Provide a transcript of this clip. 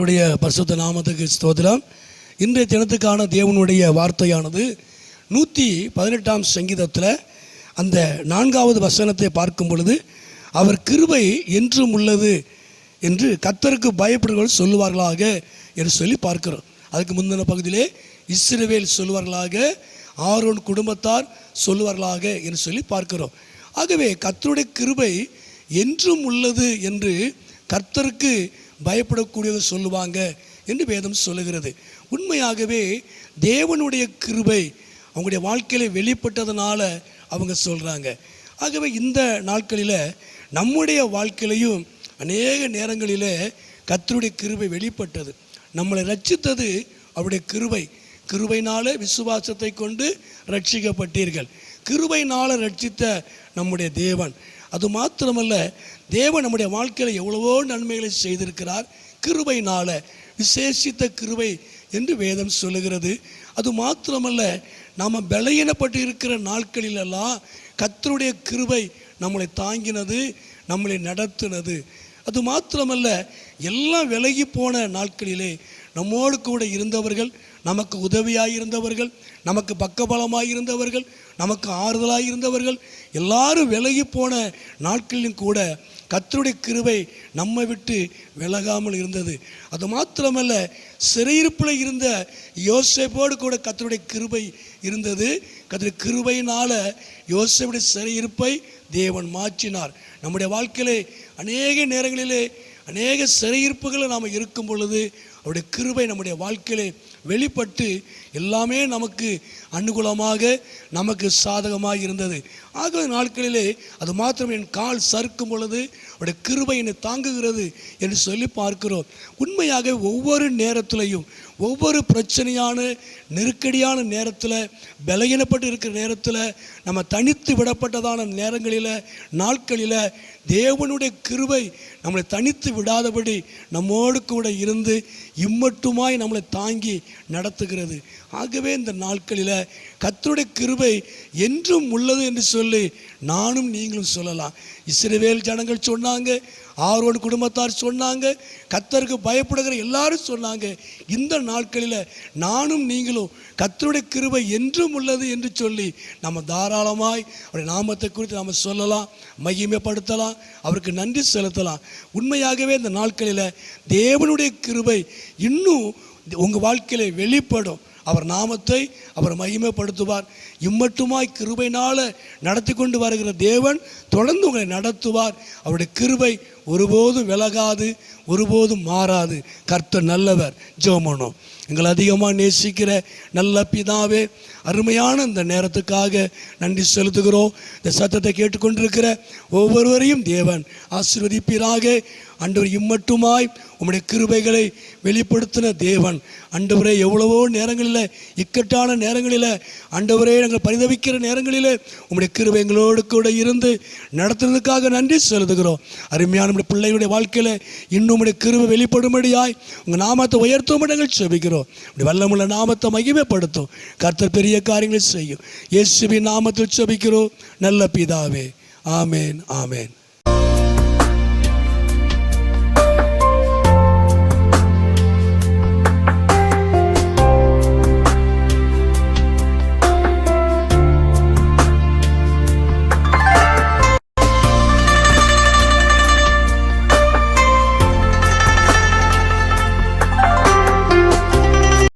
கர்த்தருடைய பரிசுத்த நாமத்துக்கு ஸ்தோத்திரம். இன்றைய தினத்துக்கான தேவனுடைய வார்த்தையானது நூற்றி பதினெட்டாம் சங்கீதத்தில் அந்த நான்காவது வசனத்தை பார்க்கும் பொழுது அவர் கிருபை என்றும் உள்ளது என்று கர்த்தருக்கு பயப்படுகள் சொல்லுவார்களாக என்று சொல்லி பார்க்கிறோம். அதுக்கு முந்தின பகுதியிலே இஸ்ரவேல் சொல்லுவார்களாக ஆரோன் குடும்பத்தார் சொல்லுவார்களாக என்று சொல்லி பார்க்கிறோம். ஆகவே கர்த்தருடைய கிருபை என்றும் உள்ளது என்று கர்த்தருக்கு பயப்படக்கூடியவர் சொல்லுவாங்க என்று வேதம் சொல்லுகிறது. உண்மையாகவே தேவனுடைய கிருபை அவங்களுடைய வாழ்க்கையில் வெளிப்பட்டதுனால அவங்க சொல்கிறாங்க ஆகவே இந்த நாட்களில் நம்முடைய வாழ்க்கையிலையும் அநேக நேரங்களில் கத்தருடைய கிருபை வெளிப்பட்டது. நம்மளை ரட்சித்தது அவருடைய கிருபை. கிருபைனால விசுவாசத்தை கொண்டு ரட்சிக்கப்பட்டீர்கள். கிருபைனால ரட்சித்த நம்முடைய தேவன். அது மாத்திரமல்ல தேவன் நம்முடைய வாழ்க்கையில் எவ்வளவோ நன்மைகளை செய்திருக்கிறார். கிருபைனால விசேஷித்த கிருபை என்று வேதம் சொல்லுகிறது. அது மாத்திரமல்ல நாம் பலையினப்பட்டு இருக்கிற நாட்களிலெல்லாம் கத்தருடைய கிருபை நம்மளை தாங்கினது நம்மளை நடத்தினது. அது மாத்திரமல்ல எல்லாம் விலகி போன நாட்களிலே நம்மோடு கூட இருந்தவர்கள் நமக்கு உதவியாக இருந்தவர்கள் நமக்கு பக்கபலமாக இருந்தவர்கள் நமக்கு ஆறுதலாக இருந்தவர்கள் எல்லாரும் விலகி போன நாட்களிலும் கூட கத்தருடைய கிருவை நம்மை விட்டு விலகாமல் இருந்தது. அது மாத்திரமல்ல சிறையிருப்பில் இருந்த யோசேப்போடு கூட கத்தருடைய கிருபை இருந்தது. கத்தருடைய கிருபையினால் யோசேப்புடைய சிறையிருப்பை தேவன் மாற்றினார். நம்முடைய வாழ்க்கையிலே அநேக நேரங்களிலே அநேக சிறையிருப்புகளை நாம் இருக்கும் பொழுது அவருடைய கிருபை நம்முடைய வாழ்க்கையிலே வெளிப்பட்டு எல்லாமே நமக்கு அனுகூலமாக நமக்கு சாதகமாக இருந்தது. ஆக நாட்களிலே அது மாத்திரம் என் கால் சறுக்கும் பொழுது அவருடைய கிருபை என்னை தாங்குகிறது என்று சொல்லி பார்க்கிறோம். உண்மையாக ஒவ்வொரு நேரத்திலையும் ஒவ்வொரு பிரச்சனையான நெருக்கடியான நேரத்தில் பலகீனப்பட்டு இருக்கிற நேரத்தில் நம்ம தனித்து விடப்பட்டதான நேரங்களில் நாட்களில் தேவனுடைய கிருவை நம்மளை தனித்து விடாதபடி நம்மோடு கூட இருந்து இம்மட்டுமாய் நம்மளை தாங்கி நடத்துகிறது. ஆகவே இந்த நாட்களில் கத்தருடைய கிருவை என்றும் உள்ளது என்று சொல்லி நானும் நீங்களும் சொல்லலாம். இஸ்ரவேல் ஜனங்கள் சொன்னாங்க ஆரோன் குடும்பத்தார் சொன்னாங்க கத்தருக்கு பயப்படுகிற எல்லாரும் சொன்னாங்க. இந்த நாட்களில் நானும் நீங்களும் கத்தருடைய கிருபை என்றும் உள்ளது என்று சொல்லி நம்ம தாராளமாய் அவருடைய நாமத்தை குறித்து நம்ம சொல்லலாம் மகிமைப்படுத்தலாம் அவருக்கு நன்றி செலுத்தலாம். உண்மையாகவே இந்த நாட்களில் தேவனுடைய கிருபை இன்னும் உங்கள் வாழ்க்கையில் வெளிப்படும். அவர் நாமத்தை அவர் மகிமைப்படுத்துவார். இம்மட்டுமாய் கிருபைனால் நடத்தி கொண்டு வருகிற தேவன் தொடர்ந்து உங்களை நடத்துவார். அவருடைய கிருபை ஒருபோதும் விலகாது ஒருபோதும் மாறாது. கர்த்தர் நல்லவர் ஜோமனோ எங்களை அதிகமாக நேசிக்கிற நல்ல பிதாவே அருமையான இந்த நேரத்துக்காக நன்றி செலுத்துகிறோம். இந்த சத்தத்தை கேட்டுக்கொண்டிருக்கிற ஒவ்வொருவரையும் தேவன் ஆசீர்வதிப்பீராக. அண்டவர் இம்மட்டுமாய் உம்முடைய கிருபைகளை வெளிப்படுத்தின தேவன். அண்டவரே எவ்வளவோ நேரங்களில் இக்கட்டான நேரங்களில் அண்டவரே நாங்கள் பரிதவிக்கிற நேரங்களில் உம்முடைய கிருபை எங்களோடு கூட இருந்து நடத்துறதுக்காக நன்றி செலுத்துகிறோம். அருமையான நம்முடைய பிள்ளைகளுடைய வாழ்க்கையில் இன்னும் உம்முடைய கிருபை வெளிப்படும்படியாய் உங்கள் நாமத்தை உயர்த்தும் நாங்கள் செபிக்கிறோம். இப்படி வல்லமுள்ள நாமத்தை மகிமைப்படுத்தும். கர்த்தர் பெரிய காரியங்களை செய்யும். இயேசுவின் நாமத்தில் செபிக்கிறோம். நல்ல பிதாவே. ஆமேன் ஆமேன்.